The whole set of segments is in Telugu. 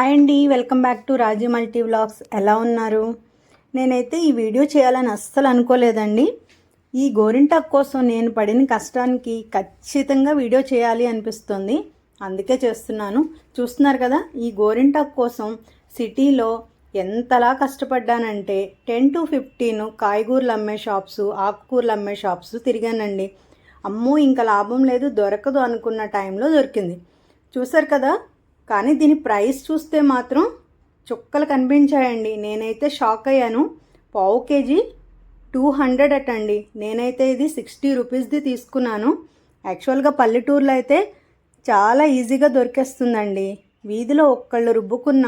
హాయ్ అండి welcome back to Raji multi vlogs. ఎలా ఉన్నారు? నేనైతే ఈ వీడియో చేయాలని అస్సలు అనుకోలేదండి. ఈ గోరింటాక్ కోసం నేను పడిన కష్టానికి ఖచ్చితంగా వీడియో చేయాలి అనిపిస్తుంది. అందుకే చేస్తున్నాను. చూస్తున్నారు కదా ఈ గోరింటాక్ కోసం సిటీలో ఎంతలా కష్టపడ్డానంటే టెన్ టు ఫిఫ్టీన్ కాయగూరలు అమ్మే షాప్స్ ఆకుకూరలు అమ్మే షాప్స్ తిరిగానండి. అమ్మో ఇంకా లాభం లేదు దొరకదు అనుకున్న టైంలో దొరికింది. చూసారు కదా కానీ దీని ప్రైస్ చూస్తే మాత్రం చుక్కలు కనిపించాయండి. నేనైతే షాక్ అయ్యాను. పావు కేజీ టూ హండ్రెడ్ అట్ అండి నేనైతే ఇది సిక్స్టీ రూపీస్ది తీసుకున్నాను. యాక్చువల్గా పల్లెటూరులో అయితే చాలా ఈజీగా దొరికేస్తుందండి. వీధిలో ఒక్కళ్ళు రుబ్బుకున్న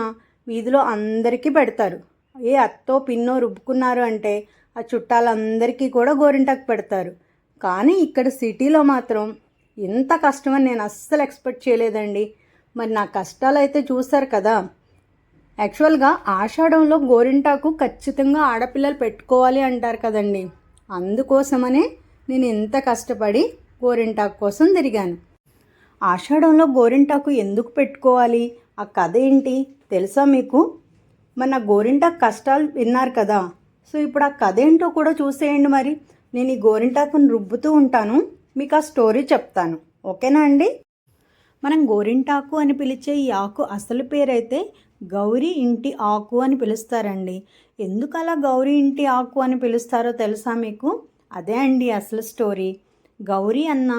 వీధిలో అందరికీ పెడతారు. ఏ అత్తో పిన్నో రుబ్బుకున్నారు అంటే ఆ చుట్టాలందరికీ కూడా గోరింటాకు పెడతారు. కానీ ఇక్కడ సిటీలో మాత్రం ఇంత కష్టమని నేను అస్సలు ఎక్స్పెక్ట్ చేయలేదండి. మరి నా కష్టాలు అయితే చూశారు కదా. యాక్చువల్గా ఆషాఢంలో గోరింటాకు ఖచ్చితంగా ఆడపిల్లలు పెట్టుకోవాలి అంటారు కదండి. అందుకోసమనే నేను ఎంత కష్టపడి గోరింటాకు కోసం తిరిగాను. ఆషాఢంలో గోరింటాకు ఎందుకు పెట్టుకోవాలి? ఆ కథ ఏంటి? తెలుసా మీకు? మన గోరింటాకు కష్టాలు విన్నారు కదా. సో ఇప్పుడు ఆ కథ ఏంటో కూడా చూసేయండి మరి. నేను ఈ గోరింటాకును రుబ్బుతూ ఉంటాను. మీకు ఆ స్టోరీ చెప్తాను. ఓకేనా అండి? మనం గోరింటాకు అని పిలిచే ఈ ఆకు అసలు పేరైతే గౌరీ ఇంటి ఆకు అని పిలుస్తారండి. ఎందుకు అలా గౌరీ ఇంటి ఆకు అని పిలుస్తారో తెలుసా మీకు? అదే అండి అసలు స్టోరీ. గౌరీ అన్న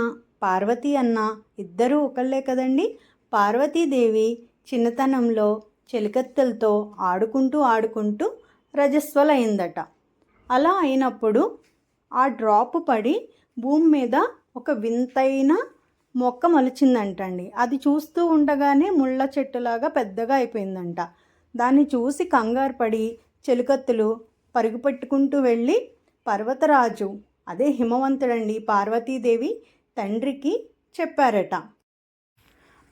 పార్వతి అన్న ఇద్దరూ ఒకళ్ళే కదండి. పార్వతీదేవి చిన్నతనంలో చెలికత్తెలతో ఆడుకుంటూ ఆడుకుంటూ రజస్వలైందట. అలా అయినప్పుడు ఆ డ్రాప్ పడి భూమి మీద ఒక వింతైన మొక్క మొలిచిందంటండి. అది చూస్తూ ఉండగానే ముళ్ళ చెట్టులాగా పెద్దగా అయిపోయిందంట. దాన్ని చూసి కంగారు పడి చెలికత్తులు పరుగు పెట్టుకుంటూ వెళ్ళి పర్వతరాజు అదే హిమవంతుడండి పార్వతీదేవి తండ్రికి చెప్పారట.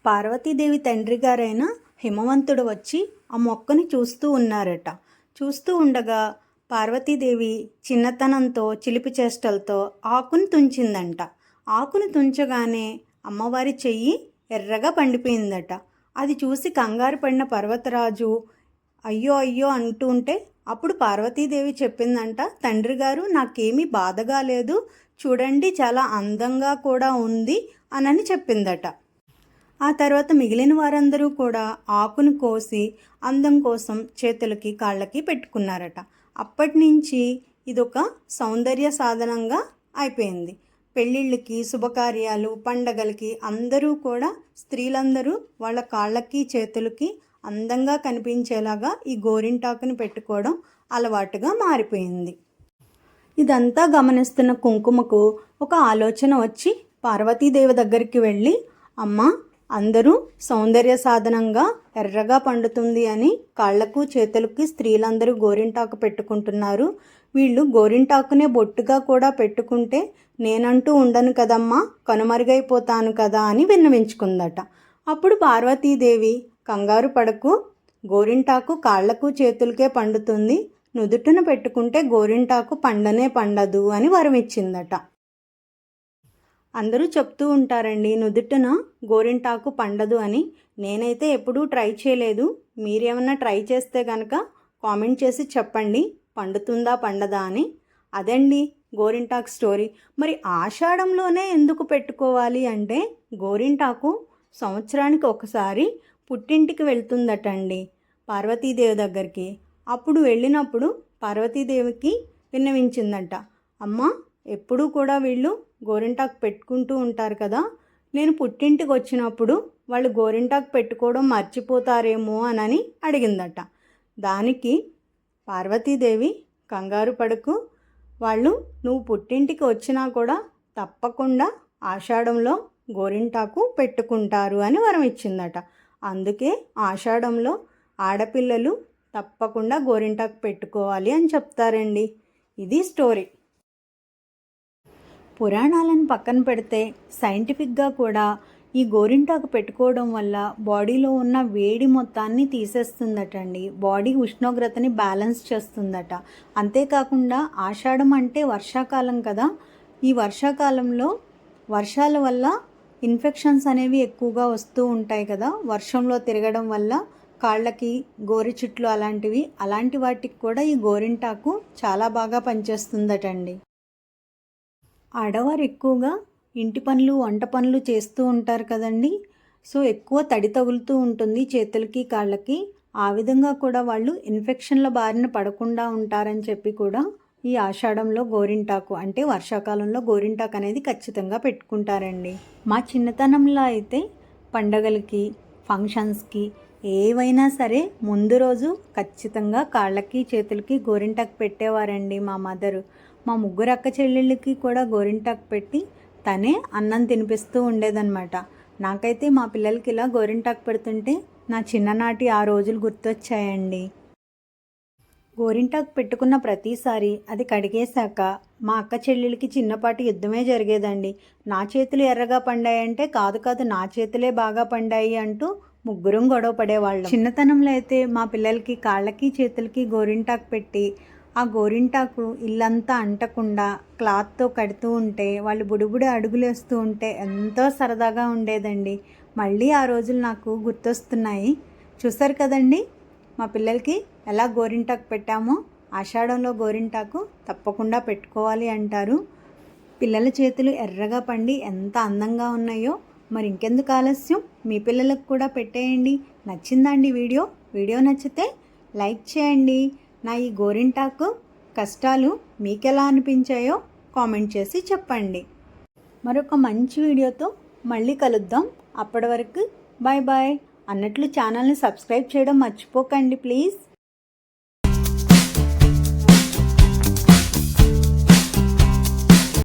పార్వతీదేవి తండ్రి గారైన హిమవంతుడు వచ్చి ఆ మొక్కని చూస్తూ ఉన్నారట. చూస్తూ ఉండగా పార్వతీదేవి చిన్నతనంతో చిలిపి చేష్టలతో ఆకును తుంచిందంట. ఆకును తుంచగానే అమ్మవారి చెయ్యి ఎర్రగా పండిపోయిందట. అది చూసి కంగారు పడిన పర్వతరాజు అయ్యో అయ్యో అంటూ ఉంటే అప్పుడు పార్వతీదేవి చెప్పిందంట తండ్రి గారు నాకేమీ బాధగా లేదు చూడండి చాలా అందంగా కూడా ఉంది అనని చెప్పిందట. ఆ తర్వాత మిగిలిన వారందరూ కూడా ఆకును కోసి అందం కోసం చేతులకి కాళ్ళకి పెట్టుకున్నారట. అప్పటి నుంచి ఇదొక సౌందర్య సాధనంగా అయిపోయింది. పెళ్ళిళ్ళకి శుభకార్యాలు పండగలకి అందరూ కూడా స్త్రీలందరూ వాళ్ళ కాళ్ళకి చేతులకి అందంగా కనిపించేలాగా ఈ గోరింటాకుని పెట్టుకోవడం అలవాటుగా మారిపోయింది. ఇదంతా గమనిస్తున్న కుంకుమకు ఒక ఆలోచన వచ్చి పార్వతీదేవి దగ్గరికి వెళ్ళి అమ్మ అందరూ సౌందర్య సాధనంగా ఎర్రగా పండుతుంది అని కాళ్ళకు చేతులకి స్త్రీలందరూ గోరింటాకు పెట్టుకుంటున్నారు. వీళ్ళు గోరింటాకునే బొట్టుగా కూడా పెట్టుకుంటే నేనంటూ ఉండను కదమ్మా కనుమరుగైపోతాను కదా అని విన్నవించుకుందట. అప్పుడు పార్వతీదేవి కంగారు పడకు గోరింటాకు కాళ్ళకు చేతులకే పండుతుంది నుదుటిన పెట్టుకుంటే గోరింటాకు పండనే పండదు అని వరమిచ్చిందట. అందరూ చెప్తూ ఉంటారండి నుదుటిన గోరింటాకు పండదు అని. నేనైతే ఎప్పుడూ ట్రై చేయలేదు. మీరేమన్నా ట్రై చేస్తే కనుక కామెంట్ చేసి చెప్పండి. పండుతుందా పండదా అని. అదండి గోరింటాకు స్టోరీ. మరి ఆషాఢంలోనే ఎందుకు పెట్టుకోవాలి అంటే గోరింటాకు సంవత్సరానికి ఒకసారి పుట్టింటికి వెళ్తుందటండి పార్వతీదేవి దగ్గరికి. అప్పుడు వెళ్ళినప్పుడు పార్వతీదేవికి విన్నవించిందంట. అమ్మ ఎప్పుడూ కూడా వీళ్ళు గోరింటాకు పెట్టుకుంటూ ఉంటారు కదా. నేను పుట్టింటికి వచ్చినప్పుడు వాళ్ళు గోరింటాకు పెట్టుకోవడం మర్చిపోతారేమో అనని అడిగిందట. దానికి పార్వతీదేవి కంగారు పడుకు వాళ్ళు నువ్వు పుట్టింటికి వచ్చినా కూడా తప్పకుండా ఆషాఢంలో గోరింటాకు పెట్టుకుంటారు అని వరం ఇచ్చిందట. అందుకే ఆషాఢంలో ఆడపిల్లలు తప్పకుండా గోరింటాకు పెట్టుకోవాలి అని చెప్తారండి. ఇది స్టోరీ. పురాణాలను పక్కన పెడితే సైంటిఫిక్గా కూడా ఈ గోరింటాకు పెట్టుకోవడం వల్ల బాడీలో ఉన్న వేడి మొత్తాన్ని తీసేస్తుందటండి. బాడీ ఉష్ణోగ్రతని బ్యాలెన్స్ చేస్తుందట. అంతేకాకుండా ఆషాఢం అంటే వర్షాకాలం కదా. ఈ వర్షాకాలంలో వర్షాల వల్ల ఇన్ఫెక్షన్స్ అనేవి ఎక్కువగా వస్తూ ఉంటాయి కదా. వర్షంలో తిరగడం వల్ల కాళ్ళకి గోరి చుట్లు అలాంటివి అలాంటి వాటికి కూడా ఈ గోరింటాకు చాలా బాగా పనిచేస్తుందటండి. ఆడవారు ఎక్కువగా ఇంటి పనులు వంట పనులు చేస్తూ ఉంటారు కదండి. సో ఎక్కువ తడి తగులుతూ ఉంటుంది చేతులకి కాళ్ళకి. ఆ విధంగా కూడా వాళ్ళు ఇన్ఫెక్షన్ల బారిన పడకుండా ఉంటారని చెప్పి కూడా ఈ ఆషాఢంలో గోరింటాకు అంటే వర్షాకాలంలో గోరింటాకు అనేది ఖచ్చితంగా పెట్టుకుంటారండి. మా చిన్నతనంలో అయితే పండగలకి ఫంక్షన్స్కి ఏవైనా సరే ముందు రోజు ఖచ్చితంగా కాళ్ళకి చేతులకి గోరింటాకు పెట్టేవారండి మా మదరు. మా ముగ్గురు అక్క చెల్లెళ్ళకి కూడా గోరింటాకు పెట్టి తనే అన్నం తినిపిస్తూ ఉండేదన్నమాట. నాకైతే మా పిల్లలకి ఇలా గోరింటాకు పెడుతుంటే నా చిన్ననాటి ఆ రోజులు గుర్తొచ్చాయండి. గోరింటాకు పెట్టుకున్న ప్రతిసారి అది కడిగేశాక మా అక్క చెల్లెలకి చిన్నపాటి యుద్ధమే జరిగేదండి. నా చేతులు ఎర్రగా పండాయంటే కాదు కాదు నా చేతులే బాగా పండాయి అంటూ ముగ్గురం గొడవ పడేవాళ్ళం. చిన్నతనంలో అయితే మా పిల్లలకి కాళ్ళకి చేతులకి గోరింటాకు పెట్టి ఆ గోరింటాకు ఇల్లంతా అంటకుండా క్లాత్తో కడుతూ ఉంటే వాళ్ళు బుడిబుడి అడుగులేస్తూ ఉంటే ఎంతో సరదాగా ఉండేదండి. మళ్ళీ ఆ రోజులు నాకు గుర్తొస్తున్నాయి. చూసారు కదండి? మా పిల్లలకి ఎలా గోరింటాకు పెట్టామో ఆషాఢంలో గోరింటాకు తప్పకుండా పెట్టుకోవాలి అంటారు. పిల్లల చేతులు ఎర్రగా పండి ఎంత అందంగా ఉన్నాయో. మరి ఇంకెందుకు ఆలస్యం? మీ పిల్లలకు కూడా పెట్టేయండి. నచ్చిందా అండి వీడియో? వీడియో నచ్చితే లైక్ చేయండి. నా ఈ గోరింటాకు కష్టాలు మీకెలా అనిపించాయో కామెంట్ చేసి చెప్పండి. మరొక మంచి వీడియోతో మళ్ళీ కలుద్దాం. అప్పటి వరకు బాయ్ బాయ్ అన్నట్లు ఛానల్ని సబ్స్క్రైబ్ చేయడం మర్చిపోకండి ప్లీజ్.